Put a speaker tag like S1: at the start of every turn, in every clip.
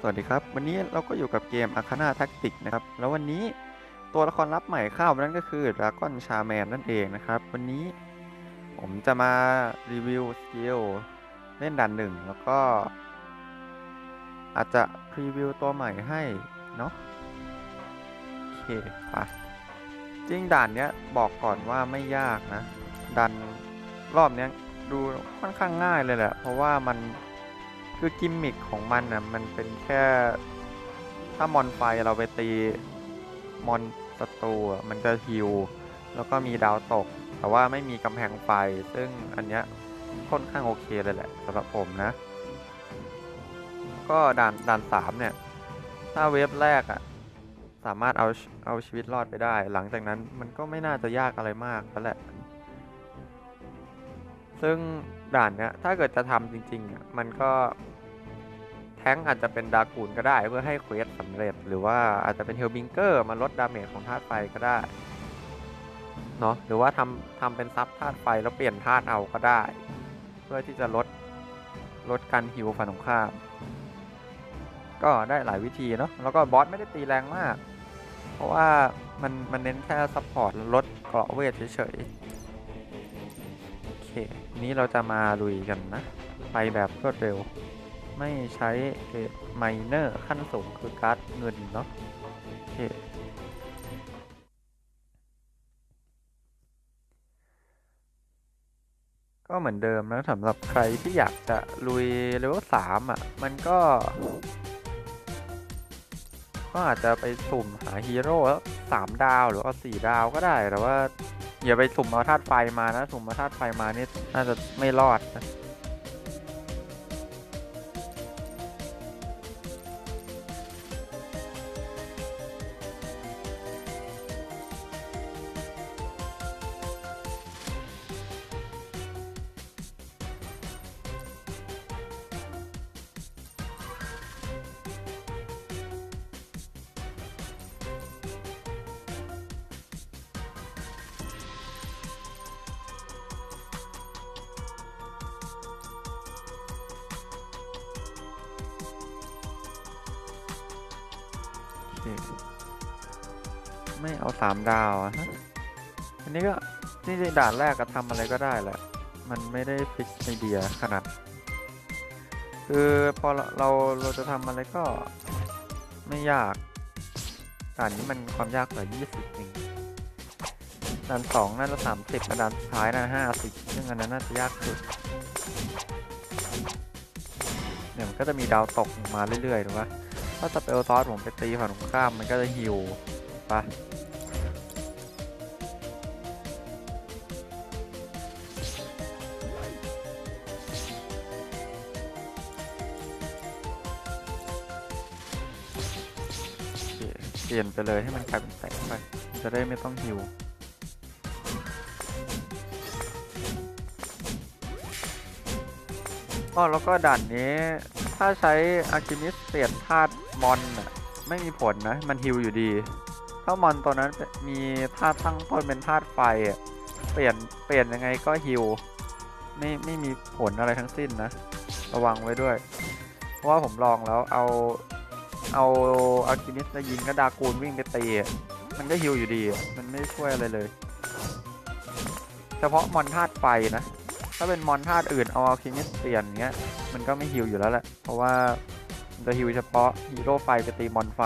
S1: สวัสดีครับ วันนี้เราก็อยู่กับเกม Arcana Tactic นะครับ แล้ววันนี้ตัวละครลับใหม่เข้านั่นก็คือ Dragon Shaman นั่นเองนะครับ วันนี้ผมจะมารีวิวสกิลเล่นด่านหนึ่งแล้วก็ อาจจะพรีวิวตัวใหม่ให้เนาะโอเคไปจริงด่านเนี้ยบอกก่อนว่าไม่ยากนะ ดันรอบเนี้ยดูค่อนข้างง่ายเลยแหละ เพราะว่ามัน คือกิมมิคของมันนะมันเป็นแค่ถ้ามอนไฟเราไปตีมอนศัตรูมันจะฮิวแล้วก็มีดาวตก แต่ว่าไม่มีกำแพงไฟ ซึ่งอันเนี้ยค่อนข้างโอเคเลยแหละสำหรับผมนะ ก็ด่านด่านสามเนี่ย ถ้าเวฟแรกอะสามารถเอาเอาชีวิตรอดไปได้ หลังจากนั้นมันก็ไม่น่าจะยากอะไรมากแล้วแหละ ซึ่งด่านเนี้ยถ้าเกิดจะทำจริงๆอะมันก็แท้งอาจจะเป็นดากูนก็ได้เพื่อให้เควสสำเร็จ หรือว่าอาจจะเป็นเฮลบิงเกอร์มาลดดาเมจของธาตุไฟก็ได้เนาะหรือว่าทำทำเป็นซับธาตุไฟแล้วเปลี่ยนธาตุเอาก็ได้ เพื่อที่จะลดลดการฮิวฝั่งตรงข้าม ก็ได้หลายวิธีเนาะแล้วก็บอสไม่ได้ตีแรงมาก เพราะว่ามันมันเน้นแค่ซัพพอร์ตลดเกราะเวทเฉยๆโอเค นี้เราจะมาลุยกันนะ ไปแบบรวดเร็ว ไม่ใช้เกรดไมเนอร์ขั้นสูงคือการ์ดเงินเนาะโอเคก็เหมือนเดิมนะสำหรับใครที่อยากจะลุยเลเวลสามอะ มันก็ ก็อาจจะไปสุ่มหาฮีโร่แล้วสามดาวหรือเอาสี่ดาวก็ได้แต่ว่า อย่าไปสุ่มเอาธาตุไฟมานะ สุ่มเอาธาตุไฟมานี่น่าจะไม่รอดนะ โอเคไม่เอาสามดาวอะฮะอันนี้ก็นี่ด่านแรกก็ทำอะไรก็ได้แหละ มันไม่ได้ฟิกไอเดียขนาด คือพอเราเราจะทำอะไรก็ไม่ยาก ด่านนี้มันความยากเหลือยี่สิบเองด่านสองน่าจะสามสิบด่านสุดท้ายน่าห้าสิบซึ่งอันนั้นน่าจะยากสุดเนี่ยมันก็จะมีดาวตกมาเรื่อยๆถูกปะ ถ้าสเปลซอสผมไปตีฝั่งตรงข้ามมันก็จะฮิวปะเปลี่ยนไปเลยให้มันกลายเป็นแสงไป จะได้ไม่ต้องฮิวอ๋อแล้วก็ด่านนี้ ถ้าใช้อาร์คิมิสเปลี่ยนธาตุมอนน่ะไม่มีผลนะ มันฮิวอยู่ดี ถ้ามอนตัวนั้นมีธาตุตั้งต้นเป็นธาตุไฟอะเปลี่ยนเปลี่ยนยังไงก็ฮิวไม่ไม่มีผลอะไรทั้งสิ้นนะ ระวังไว้ด้วย เพราะว่าผมลองแล้วเอาเอาอาร์คิมิสไปยิงก็ดากูนวิ่งไปตีมันก็ฮิวอยู่ดี มันไม่ช่วยอะไรเลย เฉพาะมอนธาตุไฟนะ ถ้าเป็นมอนธาตุอื่นเอาอัลคิมิสเปลี่ยนเงี้ย มันก็ไม่ฮิวอยู่แล้วแหละ เพราะว่ามันจะฮิวเฉพาะฮีโร่ไฟไปตีมอนไฟ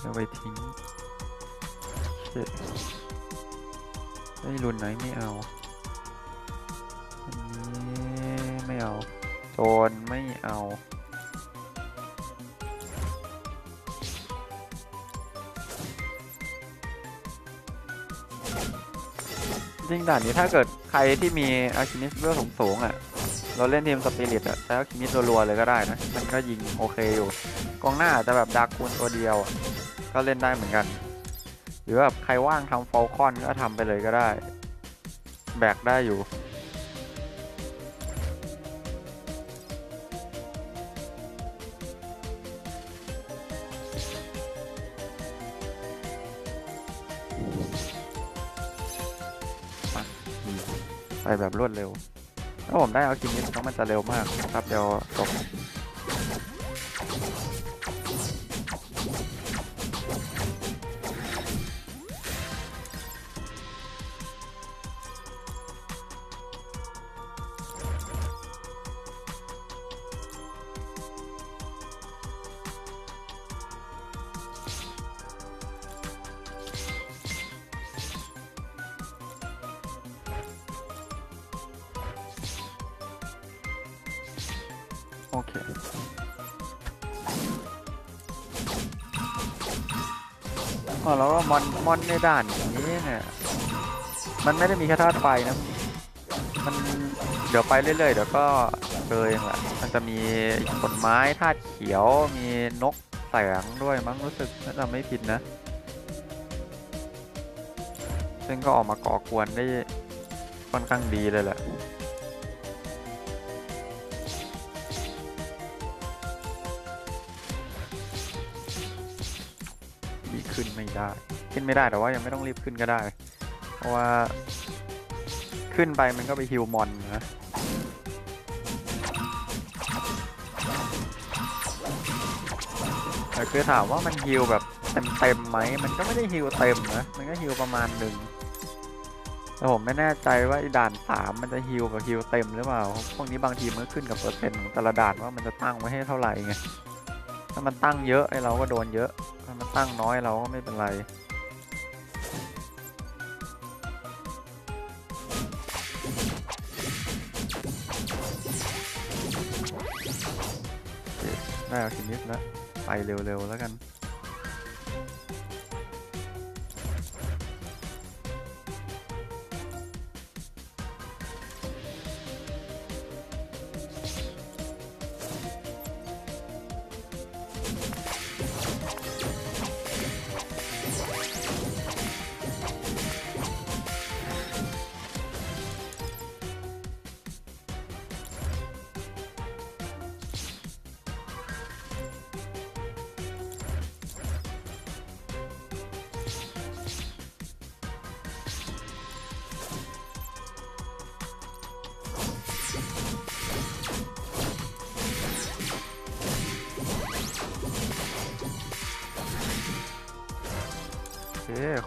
S1: เอาไปทิ้งเช็ดไม่รุนไหนไม่เอา อันนี้ไม่เอา โจรไม่เอาจริงด่านนี้ถ้าเกิดใครที่มีอาคิมิสเวลสูงๆอะ เราเล่นทีมสปิริตอะใช้อาคิมิสรัวๆเลยก็ได้นะ มันก็ยิงโอเคอยู่ กองหน้าอาจจะแบบดาร์กคูนตัวเดียวอะ ก็เล่นได้เหมือนกัน หรือแบบใครว่างทำฟอลคอนก็ทำไปเลยก็ได้ แบกได้อยู่ไปแบบรวดเร็ว ถ้าผมได้เอาคิมิสแล้วมันจะเร็วมากครับเดี๋ยวจบ อ๋อแล้วก็มอนมอนในด่านนี้เนี่ย มันไม่ได้มีแค่ธาตุไฟนะ มันเดี๋ยวไปเรื่อยๆเดี๋ยวก็เจอเองแหละมันจะมีผลไม้ธาตุเขียว มีนกแสงด้วยมั้งรู้สึกถ้าจำไม่ผิดนะ ซึ่งก็ออกมาก่อกวนได้ค่อนข้างดีเลยแหละ ได้ ขึ้นไม่ได้แต่ว่ายังไม่ต้องรีบขึ้นก็ได้ เพราะว่าขึ้นไปมันก็ไปฮิวมอนนะแต่คือถามว่ามันฮิวแบบเต็มๆไหม มันก็ไม่ได้ฮิวเต็มนะ มันก็ฮิวประมาณหนึ่งแต่ผมไม่แน่ใจว่าด่านสามมันจะฮิวกับฮิวเต็มหรือเปล่า พวกนี้บางทีมันก็ขึ้นกับเปอร์เซ็นต์ของแต่ละด่านว่ามันจะตั้งไว้ให้เท่าไหร่ไง ถ้ามันตั้งเยอะไอเราก็โดนเยอะ ถ้ามันตั้งน้อยเราก็ไม่เป็นไร ได้เอาทีนิดแล้ว ไปเร็วๆแล้วกัน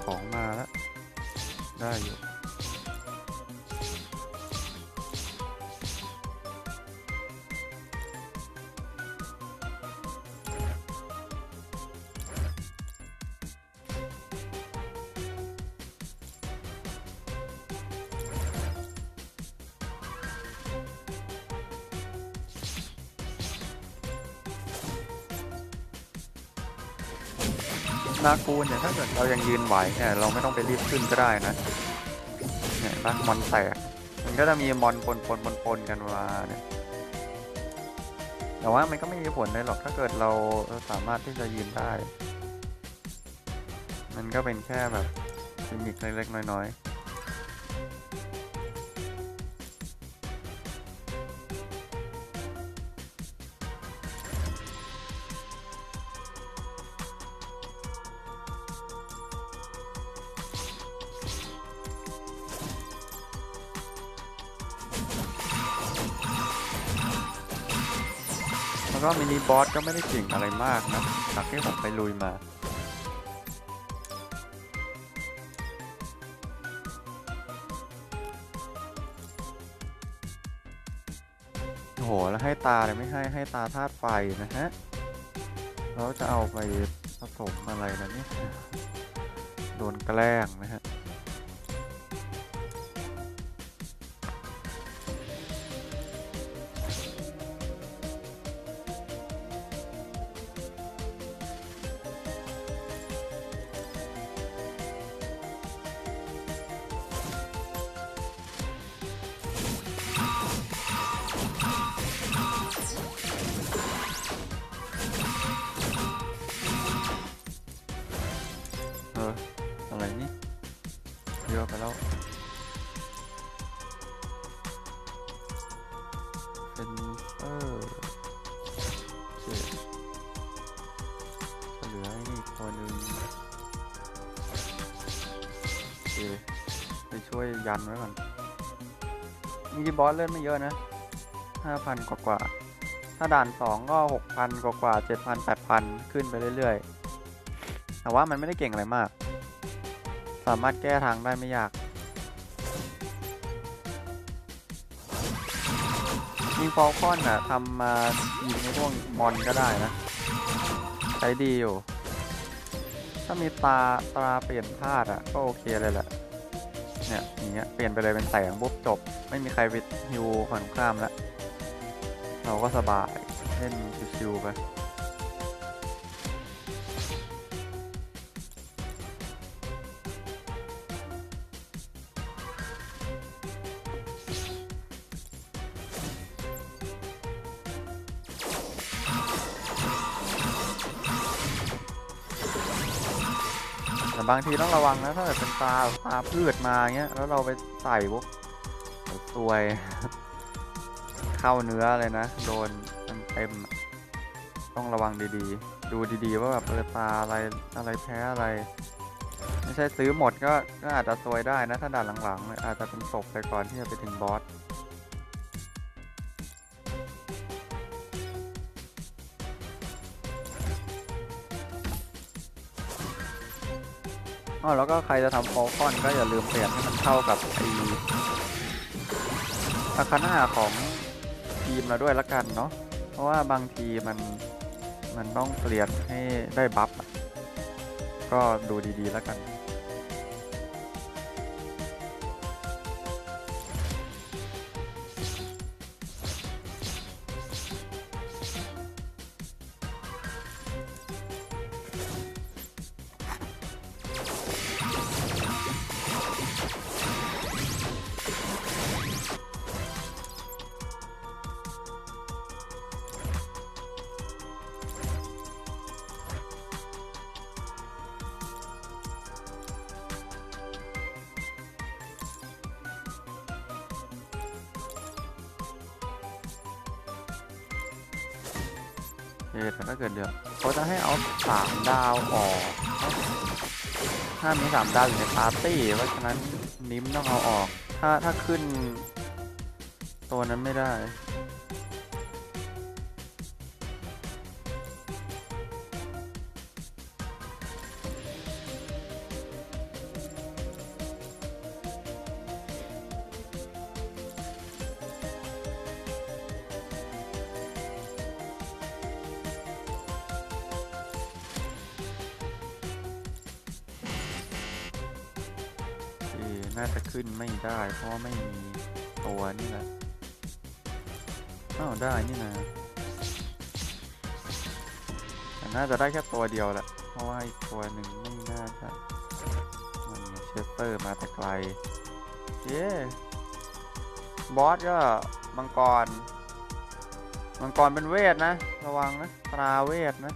S1: ของมาแล้ว ได้อยู่ นาคูลเนี่ยถ้าเกิดเรายังยืนไหวเนี่ยเราไม่ต้องไปรีบขึ้นก็ได้นะเนี่ยนะมอนแตกมันก็จะมีมอนปนปนปนปนกันมาเนี่ยแต่ว่ามันก็ไม่มีผลเลยหรอกถ้าเกิดเราสามารถที่จะยืนได้ มันก็เป็นแค่แบบกิมมิคเล็กๆน้อยๆ แล้วก็มินิบอสก็ไม่ได้เก่งอะไรมากนะจากที่ผมไปลุยมาโอ้โหแล้วให้ตาเลยไม่ให้ให้ตาธาตุไฟนะฮะแล้วจะเอาไปผสมอะไรนะเนี่ยโดนแกล้งนะฮะ ยันไว้ก่อนจริงๆบอสเล่นไม่เยอะนะห้าพันกว่ากว่าๆถ้าด่านสองก็หกพันกว่ากว่าเจ็ดพันแปดพันขึ้นไปเรื่อยๆ แต่ว่ามันไม่ได้เก่งอะไรมาก สามารถแก้ทางได้ไม่ยากยิงฟอลคอนอะทำมายิงในพวกมอนก็ได้นะใช้ดีอยู่ ถ้ามีตาตาเปลี่ยนธาตุอะก็โอเคเลยแหละ เนี่ยอย่างเงี้ยเปลี่ยนไปเลยเป็นแสงปุ๊บจบ ไม่มีใครไปฮิวฝั่งข้ามแล้ว เราก็สบายเล่นชิวๆไป บางทีต้องระวังนะถ้าเกิดเป็นปลาปลาพืชมาเงี้ยแล้วเราไปใส่ปุ๊บเดี๋ยวยเข้าเนื้อเลยนะ โดนเต็มต้องระวังดีๆ ดูดีๆว่าแบบเออปลาอะไรอะไรแพ้อะไร ไม่ใช่ซื้อหมดก็ก็อาจจะซวยได้นะถ้าด่านหลังๆอาจจะเป็นศพไปก่อนที่จะไปถึงบอส อแล้วก็ใครจะทำฟอลคอนก็อย่าลืมเปลี่ยนให้มันเท่ากับทีอาคาน่าของทีมเราด้วยละกันเนาะ เพราะว่าบางทีมันมันต้องเปลี่ยนให้ได้บัฟอะก็ดูดีๆแล้วกัน ถ้าเกิดเดือดเขาจะให้เอาสามดาวออกถ้ามีสามดาวอยู่ในปาร์ตี้เพราะฉะนั้นนิ้มต้องเอาออก ถ้าถ้าขึ้น ตัวนั้นไม่ได้ น่าจะขึ้นไม่ได้ เพราะไม่มีตัวนี่แหละอ้าวได้นี่นะแต่น่าจะได้แค่ตัวเดียวแหละ เพราะว่าอีกตัวหนึ่งไม่น่าจะมันเชสเตอร์มาแต่ไกล เย้ บอสก็มังกร มังกรเป็นเวทนะ ระวังนะ ตราเวทนะ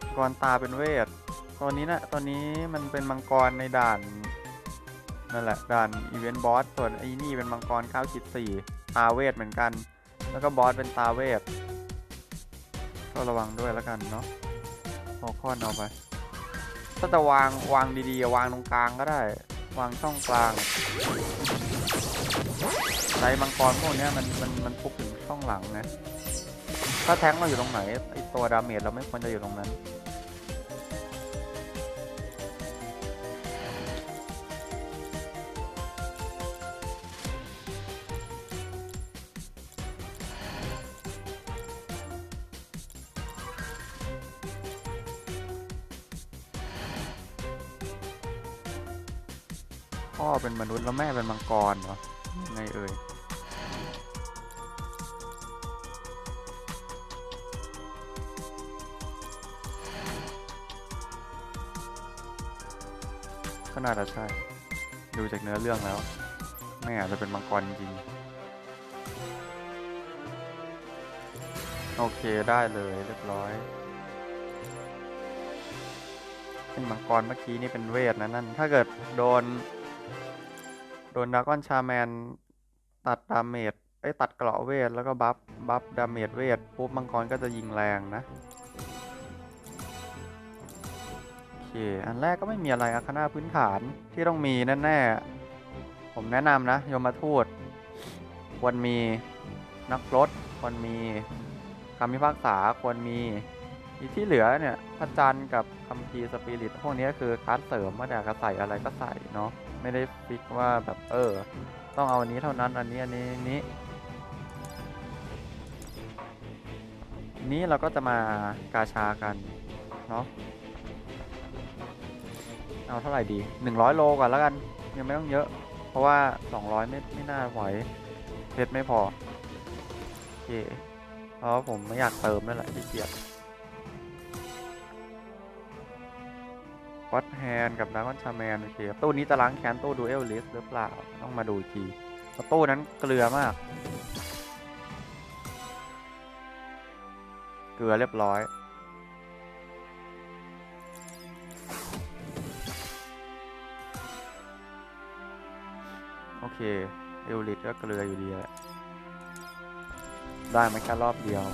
S1: มังกรตาเป็นเวท ตัวนี้นะตัวนี้มันเป็นมังกรในด่าน นั่นแหละด่านอีเวนต์บอสส่วนไอ้นี่เป็นมังกร9ขีด4ตาเวทเหมือนกัน แล้วก็บอสเป็นตาเวทก็ระวังด้วยแล้วกันเนาะพอคอนเอาไปถ้าจะวางวางดีๆวางตรงกลางก็ได้ วางช่องกลางไรมังกรพวกนี้มันมันมันพุกถึงช่องหลังนะถ้าแท้งเราอยู่ตรงไหนไอตัวดาเมจเราไม่ควรจะอยู่ตรงนั้น แล้วแม่เป็นมังกรเหรอไงเอ่ยก็น่าจะใช่ ดูจากเนื้อเรื่องแล้ว แม่อาจจะเป็นมังกรจริงๆโอเคได้เลยเรียบร้อยเป็นมังกรเมื่อกี้นี่เป็นเวทนะนั่น ถ้าเกิดโดน โดนดากอนชาแมน ตัดดาเมจไอ้ตัดเกราะเวท แล้วก็บัฟ บัฟดาเมจเวท ปุ๊บมังกรก็จะยิงแรงนะ โอเค อันแรกก็ไม่มีอะไรอาคานาพื้นฐานที่ต้องมีแน่ๆ ผมแนะนำนะโยมทูตควรมีนักรถควรมีคำพิพากษาควรมีอีกที่เหลือเนี่ยพระจันทร์กับคัมภีร์สปิริตพวกนี้คือการดเสริมว่อยากจะใส่อะไรก็ใส่เนาะ ไม่ได้ฟิกว่าแบบเออ ต้องเอาอันนี้เท่านั้นอันนี้อันนี้นี้นี้เราก็จะมากาชากันเนาะเอาเท่าไหร่ดี 100 โลก่อนแล้วกัน ยังไม่ต้องเยอะ เพราะว่า 200 ไม่ไม่น่าไหวเพชรไม่พอโอเคเพราะผมไม่อยากเติมนั่นแหละที่เกียจ วัดแฮนกับดากอนชาแมนโอเคตู้นี้จะล้างแค้นตู้ดูเอลลิสหรือเปล่า ต้องมาดูอีกทีเพราะตู้นั้นเกลือมาก เกลือเรียบร้อย โอเค เอลลิตก็เกลืออยู่ดีแหละได้ไหมแค่รอบเดียว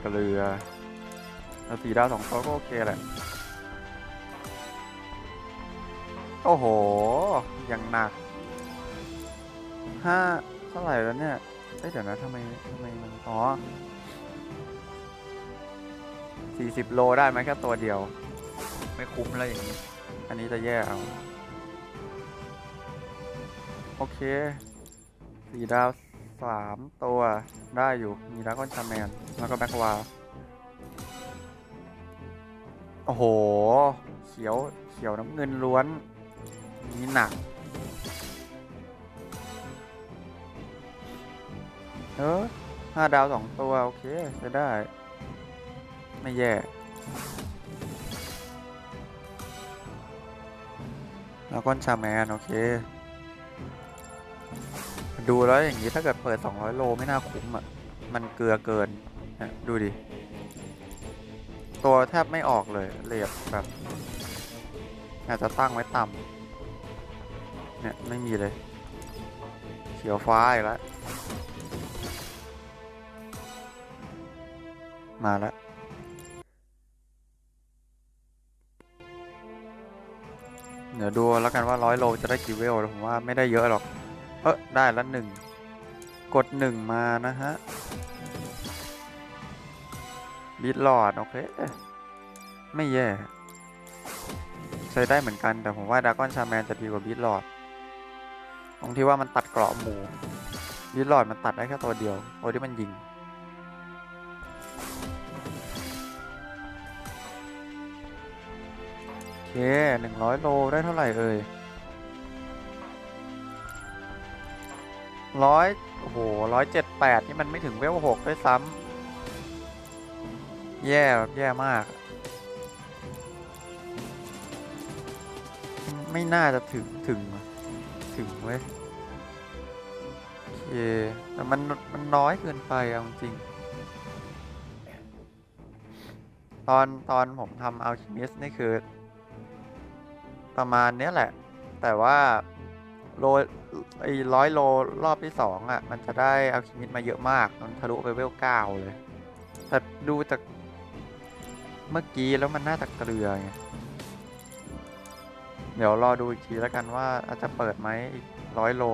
S1: เกลือ สีดาวสองตัวก็โอเคแหละ โอ้โหย่างหนักห้าเท่าไหร่แล้วเนี่ยเอ้ยเดี๋ยวนะทำไมทำไมมัน อ๋อสี่สิบโลได้ไหมแค่ตัวเดียว ไม่คุ้มแล้วอย่างนี้ อันนี้จะแย่เอา โอเคสี่ดาวสามตัวได้อยู่ มีดาวก้อนชาแมน แล้วก็แบ็ควาล โอ้โห เขียว เขียวน้ำเงินล้วน นี่หนัก เออห้าดาวสองตัว โอเค จะได้ ไม่แย่ แล้วก็ชาแมน โอเค ดูแล้วอย่างนี้ถ้าเกิดเปิด 200 โลไม่น่าคุ้มอะ มันเกลือเกิน ดูดิ ตัวแทบไม่ออกเลยเรียบแบบอาจจะตั้งไว้ต่ำเนี่ย ไม่มีเลย เขียวฟ้าอีกแล้ว มาแล้วเดี๋ยวดูแล้วกันว่าร้อยโลจะได้กี่เวลผมว่าไม่ได้เยอะหรอก เออได้ล้วหนึ่ง กดหนึ่งมานะฮะ บีทหลอดโอเค ไม่แย่ ใช้ได้เหมือนกัน แต่ผมว่าดากอนชาแมนจะดีกว่าบีทหลอด ตรงที่ว่ามันตัดเกราะหมูบีทหลอดมันตัดได้แค่ตัวเดียวตัวที่มันยิง โอเคหนึ่งร้อยโลได้เท่าไหร่เอ่ยร้อยโอ้โหร้อยเจ็ดแปดนี่มันไม่ถึงเวลหกด้วยซ้ำ แย่แบบแย่มาก ไม่น่าจะถึงถึง ถึงเว้ยโอเคแต่มันมันน้อยเกินไปเอาจริง ตอนตอนผมทำอัลคิมิสนี่คือ ประมาณเนี้ยแหละ แต่ว่าโลไอ้ร้อยโลรอบที่สองอะ มันจะได้อัลคิมิสมาเยอะมากมันทะลุไปเวลเก้าเลย แต่ดูจาก เมื่อกี้แล้วมันน่าจะเกลือไงเดี๋ยวรอดูอีกทีแล้วกันว่าอาจจะเปิดไหมอีกร้อยโล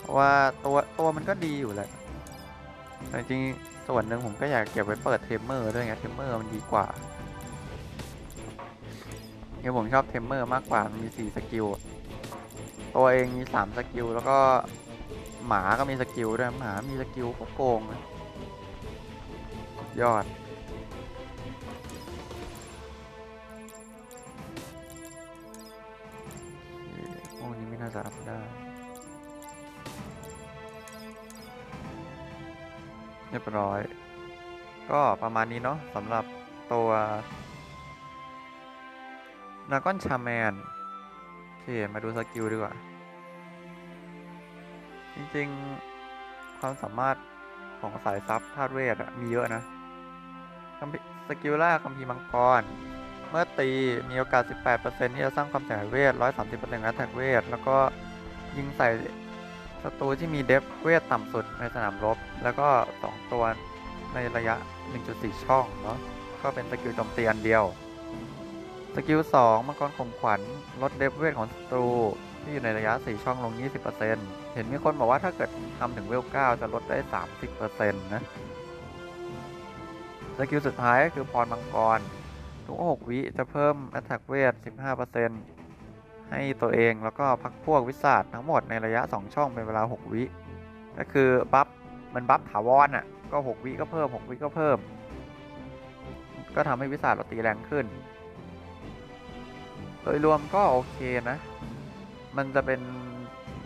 S1: เพราะว่าตัวตัวมันก็ดีอยู่แหละแต่จริงส่วนหนึ่งผมก็อยากเก็บไว้เปิดเทมเมอร์ด้วยไงเทมเมอร์มันดีกว่าเนี่ยผมชอบเทมเมอร์มากกว่ามันมีสี่สกิลตัวเองมีสามสกิลแล้วก็หมาก็มีสกิลด้วยหมามีสกิลโกงยอด อ้นี้ไม่น่าจะอัพได้เรียบร้อย ก็ประมาณนี้เนาะสำหรับตัวนากอนชาแมนโอเคมาดูสกิลดีกว่า จริงๆ ความสามารถของสายซับธาตุเวทมีเยอะนะสกิลล่าคัมภีมังกร มื่อตีมีโอกาส 18%ที่จะสร้างความเสียหายเวท 130%ของแท็กเวท แล้วก็ยิงใส่ศัตรูที่มีเดฟเวทต่ำสุดในสนามรบ แล้วก็ 2 ตัวในระยะ 1.4 ช่องเนาะก็เป็นสกิลโจมตีอันเดียว สกิล 2 มังกรข่มขวัญลดเดฟเวทของศัตรูที่อยู่ในระยะ 4 ช่องลง 20%เห็นมีคนบอกว่าถ้าเกิดทำถึงเวล 9 จะลดได้ 30%นะสกิลสุดท้ายก็คือพรมังกร ทุก 6 วิจะเพิ่ม Attack เวท 15%ให้ตัวเองแล้วก็พักพวกวิสาดทั้งหมดในระยะ 2 ช่องเป็นเวลา 6 วิ ก็คือ บัฟมันบัฟถาวรอะ ก็ 6 วิก็เพิ่ม 6 วิก็เพิ่ม ก็ทำให้วิสาดเราตีแรงขึ้น โดยรวมก็โอเคนะ มันจะเป็น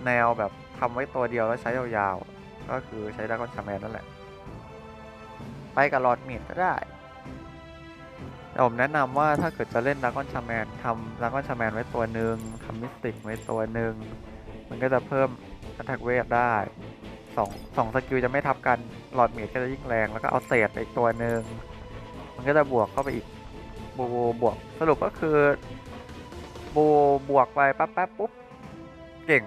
S1: แนวแบบทำไว้ตัวเดียวแล้วใช้ยาวๆ ก็คือใช้ดากอนชาแมนนั่นแหละ ไปกับหลอดเมดก็ได้ แต่ผมแนะนำว่าถ้าเกิดจะเล่นดากอนชาแมนทำดากอนชาแมนไว้ตัวหนึ่งทำมิสติกไว้ตัวหนึ่งมันก็จะเพิ่มอัตแทกเวทได้สองสองสกิลจะไม่ทับกันหลอดเมดก็จะยิ่งแรง แล้วก็เอาเศษไปอีกตัวหนึ่งมันก็จะบวกเข้าไปอีกบูบวกสรุปก็คือบูบวกไปปั๊บปั๊บปุ๊บเก่ง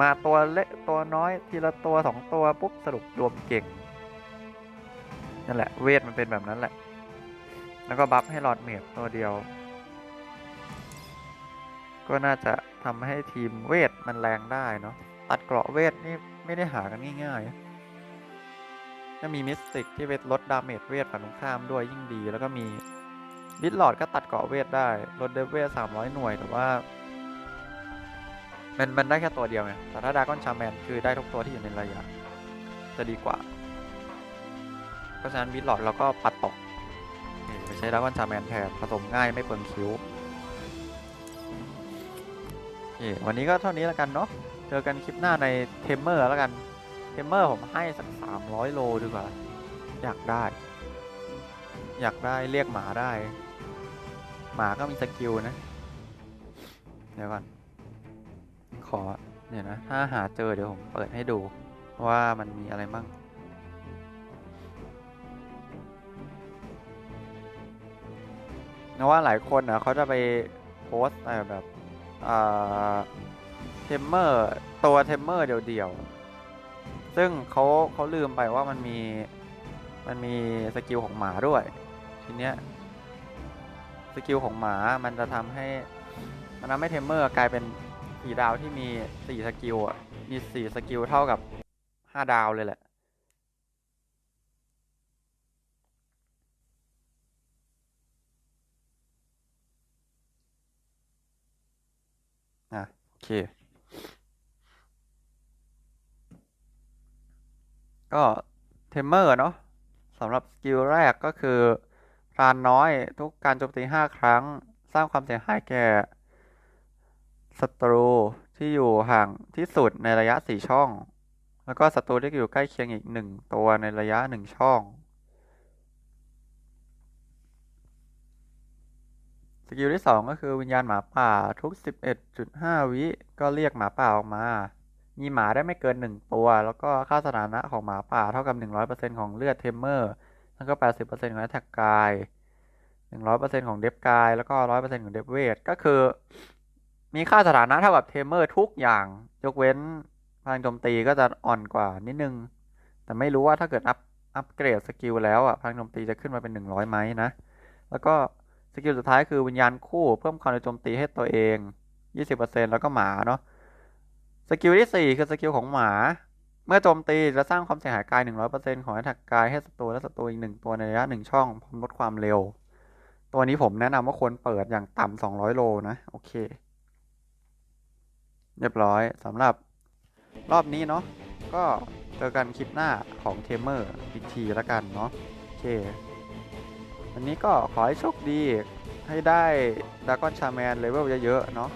S1: มาตัวเล็กตัวน้อย ทีละตัวสองตัวปุ๊บสรุปรวมเก่งนั่นแหละเวทมันเป็นแบบนั้นแหละ แล้วก็บัฟให้หลอดเมดตัวเดียว ก็น่าจะทำให้ทีมเวทมันแรงได้เนาะตัดเกราะเวทนี่ไม่ได้หากันง่ายๆถ้ามีมิสติกที่ไปลดดาเมจเวทฝั่งตรงข้ามด้วยยิ่งดี แล้วก็มีบิดหลอดก็ตัดเกราะเวทได้ลดเดฟเวท300หน่วยแต่ว่ามันมันได้แค่ตัวเดียวไงแต่ถ้าดากอนชาแมนคือได้ทุกตัวที่อยู่ในระยะ จะดีกว่า เพราะฉะนั้นบิดหลอดเราก็ปัดตก นี่ไปใช้ดากอนชาแมนแทนผสมง่ายไม่เปลืองคิ้วโอเควันนี้ก็เท่านี้แล้วกันเนาะเจอกันคลิปหน้าในเทมเมอร์แล้วกันเทมเมอร์ผมให้สัก300โลดีกว่า อยากได้ อยากได้เรียกหมาได้ หมาก็มีสกิลนะ เดี๋ยวก่อนขอเนี่ยนะ ถ้าหาเจอเดี๋ยวผมเปิดให้ดูว่ามันมีอะไรมั่ง เพราะว่าหลายคนนะเขาจะไปโพสต์แต่แบบเทมเมอร์ตัวเทมเมอร์เดี่ยวๆ ซึ่งเขาเขาลืมไปว่ามันมีมันมีสกิลของหมาด้วย ทีเนี้ยสกิลของหมามันจะทำให้มันทำให้เทมเมอร์กลายเป็นสี่ดาวที่มีสี่สกิลอะมีสี่สกิลเท่ากับห้าดาวเลยแหละ อะ โอ เค ก็เทมเมอร์เนาะสำหรับสกิลแรกก็คือพรานน้อยทุกการโจมตี 5 ครั้ง สร้างความเสียหายแก่ศัตรูที่อยู่ห่างที่สุดในระยะ 4 ช่อง แล้วก็ศัตรูที่อยู่ใกล้เคียงอีก 1 ตัวในระยะ 1 ช่อง กิลที่ 2 ก็คือวิญญาณหมาป่าทุก 11.5 วิก็เรียกหมาป่าออกมา มีหมาได้ไม่เกิน 1 ตัว แล้วก็ค่าสถานะของหมาป่าเท่ากับ 100%ของเลือดเทมเมอร์ แล้วก็ 80%ของแอตแทกกาย 100%ของเดฟกาย แล้วก็ 100%ของเดฟเวท ก็คือ มีค่าสถานะเท่ากับเทมเมอร์ทุกอย่าง ยกเว้นพลังโจมตีก็จะอ่อนกว่านิดนึง แต่ไม่รู้ว่าถ้าเกิดอัพอัพเกรดสกิลแล้วอะพลังโจมตีจะขึ้นมาเป็น 100ไหมนะ แล้วก็ สกิลสุดท้ายคือวิญญาณคู่เพิ่มความโจมตีให้ตัวเอง 20%แล้วก็หมาเนาะสกิลที่ 4 คือสกิลของหมา เมื่อโจมตีจะสร้างความเสียหายกาย 100%ของแอตแทกกายให้ศัตรูและศัตรูอีก1ตัวในระยะ1ช่องพร้อมลดความเร็ว ตัวนี้ผมแนะนำว่าควรเปิดอย่างต่ำ200 โลนะ โอเค เรียบร้อยสำหรับรอบนี้เนาะก็เจอกันคลิปหน้าของเทมเมอร์อีกทีแล้วกันเนาะโอเค วันนี้ก็ขอให้โชคดีให้ได้ดากอนชาแมนเลเวลเยอะๆเนาะ